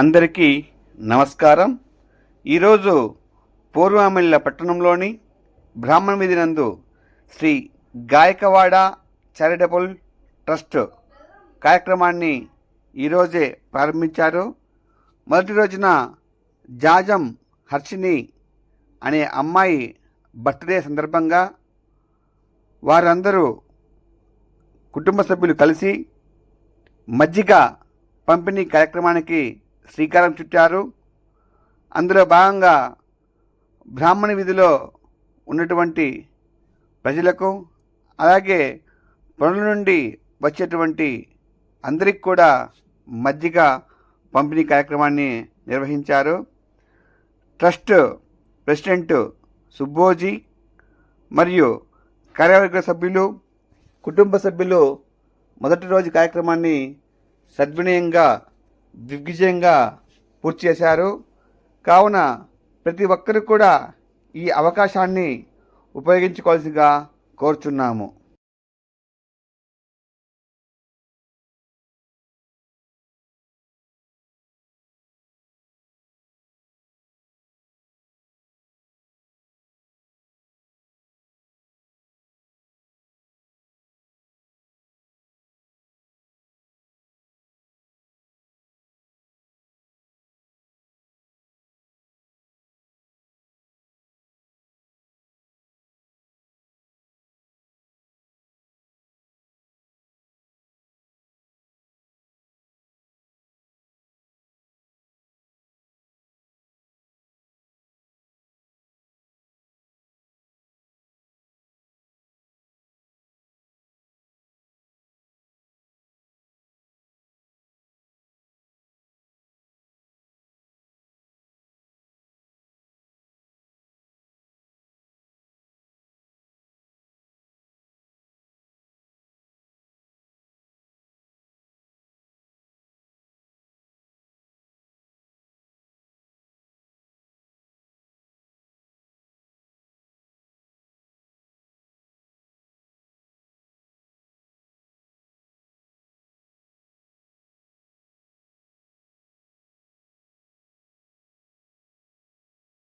అందరికీ నమస్కారం. ఈరోజు పూర్వామిళ్ళ పట్టణంలోని బ్రాహ్మణ వీధి నందు శ్రీ గాయకవాడ చారిటబుల్ ట్రస్ట్ కార్యక్రమాన్ని ఈరోజే ప్రారంభించారు. మొదటి రోజున జాజం హర్షిని అనే అమ్మాయి బర్త్డే సందర్భంగా వారందరూ కుటుంబ సభ్యులు కలిసి మజ్జిగ పంపిణీ కార్యక్రమానికి శ్రీకారం చుట్టారు. అందులో భాగంగా బ్రాహ్మణ వీధిలో ఉన్నటువంటి ప్రజలకు అలాగే పనుల నుండి వచ్చేటువంటి అందరికి కూడా మజ్జిగ పంపిణీ కార్యక్రమాన్ని నిర్వహించారు. ట్రస్ట్ ప్రెసిడెంట్ సుబ్బోజీ మరియు కార్యవర్గ సభ్యులు కుటుంబ సభ్యులు మొదటి రోజు కార్యక్రమాన్ని సద్వినయంగా దిగ్విజయంగా పూర్తి చేశారు. కావున ప్రతి ఒక్కరు కూడా ఈ అవకాశాన్ని ఉపయోగించుకోవాల్సిగా కోరుచున్నాము.